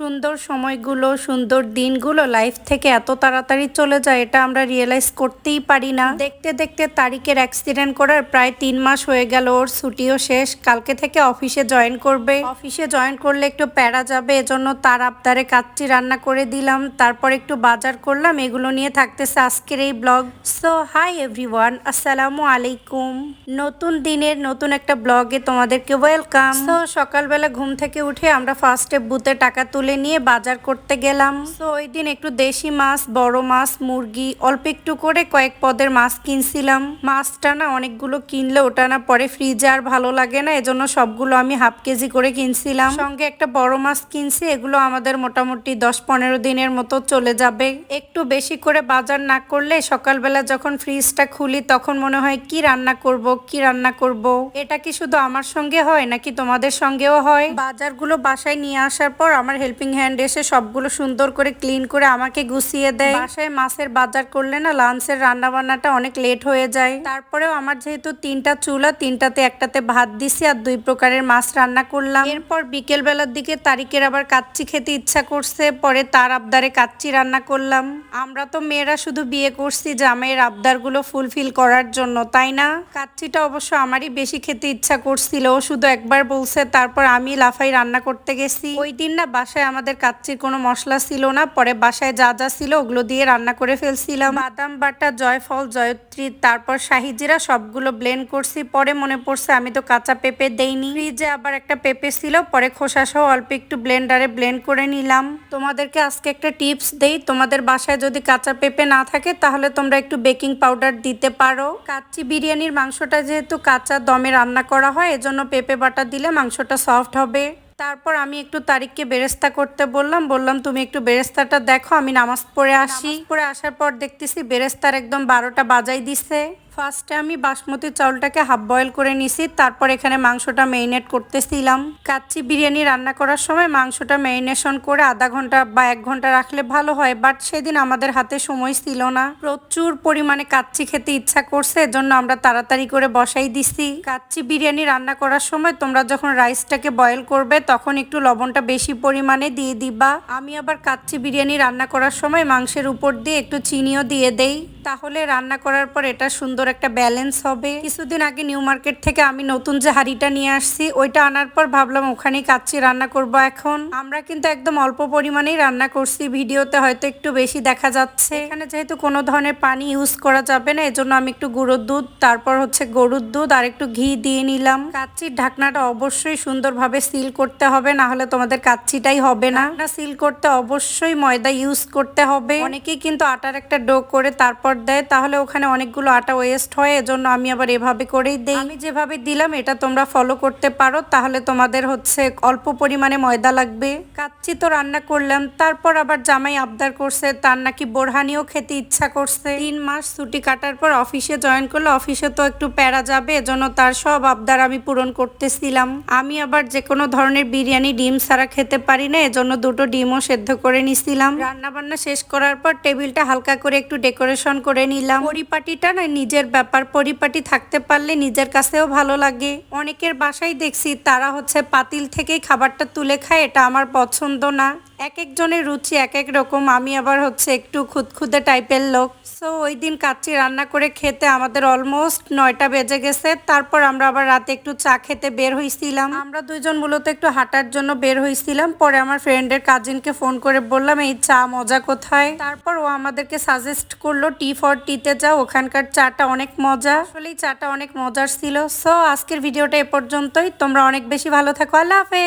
সুন্দর সময়গুলো, সুন্দর দিনগুলো লাইফ থেকে এত তাড়াতাড়ি চলে যায়, এটা আমরা রিয়েলাইজ করতেই পারি না। দেখতে দেখতে তারিখের অ্যাক্সিডেন্ট করার প্রায় তিন মাস হয়ে গেল, ওর ছুটিও শেষ। কালকে থেকে অফিসে জয়েন করবে। অফিসে জয়েন করলে একটু প্যারা যাবে, এজন্য তার আবদারে কাচ্চি রান্না করে দিলাম। তারপর একটু বাজার করলাম, এগুলো নিয়ে থাকতেছে আজকের এই ব্লগ সো হাই এভরিওয়ান আসসালামু আলাইকুম। নতুন দিনের নতুন একটা ব্লগে তোমাদেরকে ওয়েলকাম তো সকালবেলা ঘুম থেকে উঠে আমরা ফার্স্টে বুথে টাকা তুলে নিয়ে বাজার করতে গেলাম। তো ওই দিন একটু দেশি মাছ, বড় মাছ, মুরগি, অল্প একটু করে কয়েক পদের মাছ কিনছিলাম। মাছটা না অনেকগুলো কিনলে ওটা না পরে ফ্রিজে আর ভালো লাগে না, এজন্য সবগুলো আমি হাফ কেজি করে কিনছিলাম। সঙ্গে একটা বড় মাছ কিনছি, এগুলো আমাদের মোটামুটি দশ পনেরো দিনের মতো চলে যাবে। একটু বেশি করে বাজার না করলে সকালবেলা যখন ফ্রিজটা খুলি তখন মনে হয়, কি রান্না করব, কি রান্না করব? এটা কি শুধু আমার সঙ্গে হয় নাকি তোমাদের সঙ্গেও হয়? বাজারগুলো বাসায় নিয়ে আসার পর আমার হেল্পিং হ্যান্ড এসে সবগুলো সুন্দর করে ক্লিন করে আমাকে গুছিয়ে দেয়। বাসায় মাছের বাজার করলে না লাঞ্চের রান্না বান্নাটা অনেক লেট হয়ে যায়। তারপরেও আমার যেহেতু তিনটা চুলা, তিনটাতে একটাতে ভাত দিছি আর দুই প্রকারের মাছ রান্না করলাম। এরপর বিকেল বেলার দিকে তারিখের আবার কাচ্চি খেতে ইচ্ছা করছে, পরে তার আবদারে কাচ্চি রান্না করলাম। আমরা তো মেয়েরা শুধু বিয়ে করছি জামাইয়ের আবদারগুলো ফুলফিল করার জন্য, তাই না? কাচ্চিটা অবশ্য আমারই বেশি খেতে ইচ্ছা করছিল, ও শুধু একবার বলছে, তারপর আমি লাফাই রান্না করতে গেছি। ওই দিন না বাসায় আমাদের কাচ্চির কোনো মশলা ছিল না, পরে বাসায় যা যা ছিল ওগুলো দিয়ে রান্না করে ফেলছিলাম। বাদাম, বাটা, জয়ফল, জয়ত্রী, তারপর শাহিজিরা সবগুলো ব্লেন্ড করছি, পরে মনে পড়ছে আমি তো কাঁচা পেঁপে দেইনি। ফ্রিজে আবার একটা পেঁপে ছিল, পরে খোসা সহ অল্প একটু ব্লেন্ডারে ব্লেন্ড করে নিলাম। তোমাদেরকে আজকে একটা টিপস দেই, তোমাদের বাসায় যদি কাঁচা পেঁপে না থাকে তাহলে তোমরা একটু বেকিং পাউডার দিতে পারো। কাচ্চি বিরিয়ানির মাংসটা যেহেতু কাঁচা দমে রান্না করা হয়, এজন্য পেঁপে বাটা দিলে মাংসটা সফট হবে। তারপর আমি একটু তারিখকে বেরেস্তা করতে বললাম বললাম, তুমি একটু বেরেস্তাটা দেখো, আমি নামাজ পড়ে আসি। পড়ে আসার পর দেখতেছি বেরেস্তার একদম বারোটা বাজাই দিছে। ফার্স্টে আমি বাসমতি চাউলটাকে হাফ বয়েল করে নিছি, তারপর এখানে মাংসটা মেরিনেট করতেছিলাম। কাচ্চি বিরিয়ানি রান্না করার সময় মাংসটা ম্যারিনেশন করে আধা ঘণ্টা বা এক ঘণ্টা রাখলে ভালো হয় বাট সেদিন আমাদের হাতে সময় ছিল না। প্রচুর পরিমাণে কাচ্চি খেতে ইচ্ছা করছে, এজন্য আমরা তাড়াতাড়ি করে বসাই দিছি। কাচ্চি বিরিয়ানি রান্না করার সময় তোমরা যখন রাইসটাকে বয়েল করবে, তখন একটু লবণটা বেশি পরিমাণে দিয়ে দিবা। আমি আবার কাচ্চি বিরিয়ানি রান্না করার সময় মাংসের উপর দিয়ে একটু চিনিও দিয়ে দেই। তাহলে রান্না করার পর এটা সুন্দর একটা ব্যালেন্স হবে। কিছুদিন আগে নিউ মার্কেট থেকে আমি নতুন যে হাঁড়িটা নিয়ে আসছি, ওইটা আনার পর ভাবলাম ওখানেই কাচ্চি রান্না করব এখন। আমরা কিন্তু একদম অল্প পরিমাণেই রান্না করছি, ভিডিওতে হয়তো একটু বেশি দেখা যাচ্ছে। এখানে যেহেতু কোনো ধরনের পানি ইউজ করা যাবে না, এজন্য আমি একটু গুঁড়োর দুধ, তারপর হচ্ছে গরুর দুধ আর একটু ঘি দিয়ে নিলাম। কাচ্চির ঢাকনাটা অবশ্যই সুন্দরভাবে সিল করতে হবে, না হলে তোমাদের কাচ্চিটাই হবে না। সিল করতে অবশ্যই ময়দা ইউজ করতে হবে। অনেকেই কিন্তু আটার একটা ডো করে তারপর দেয়, তাহলে ওখানে অনেকগুলো আটা ওয়েস্ট হয়, এজন্য আমি আবার এভাবে করেই দিই। আমি যেভাবে দিলাম, এটা তোমরা ফলো করতে পারো। তাহলে তোমাদের হচ্ছে অল্প পরিমাণে ময়দা লাগবে। কাচ্চি তো রান্না করলাম, তারপর আবার জামাই আবদার করছে, তার নাকি বোরহানিও খেতে ইচ্ছা করছে। তিন মাস ছুটি কাটার পর অফিসে জয়েন করলে, অফিসে তো একটু প্যারা যাবে, এজন্য তার সব আবদার আমি পূরণ করতেছিলাম। আমি আবার যে কোনো ধরনের বিরিয়ানি, ডিম ছাড়া খেতে পারি না, এজন্য দুটো ডিমও সেদ্ধ করে নিছিলাম। রান্না বান্না শেষ করার পর টেবিলটা হালকা করে একটু ডেকোরেশন করে নিলাম। পরিপাটিটা না নিজের ব্যাপার পরিপাটি থাকতে পারলে নিজের কাছেও ভালো লাগে। অনেকের বাসায় দেখছি তারা হচ্ছে পাতিল থেকেই খাবারটা তুলে খায়, এটা আমার পছন্দ না। এক একজনের রুচি এক এক রকম, আমি আবার হচ্ছে একটু খুদখুদে টাইপের লোক। সো ওই দিন কাচ্চি রান্না করে খেতে আমাদের অলমোস্ট নয়টা বেজে গেছে। তারপর আমরা আবার রাতে একটু চা খেতে বের হয়েছিলাম আমরা দুইজন মূলত একটু হাঁটার জন্য বের হয়েছিলাম পরে আমার ফ্রেন্ডের কাজিনকে ফোন করে বললাম, এই চা মজা কোথায়? তারপর ও আমাদেরকে সাজেস্ট করল টি ফর টিতে যাও, ওখানকার চাটা অনেক মজা। আসলে চাটা অনেক মজার ছিল। সো আজকের ভিডিওটা এ পর্যন্তই। তোমরা অনেক বেশি ভালো থাকো। আল্লাহ হাফেজ।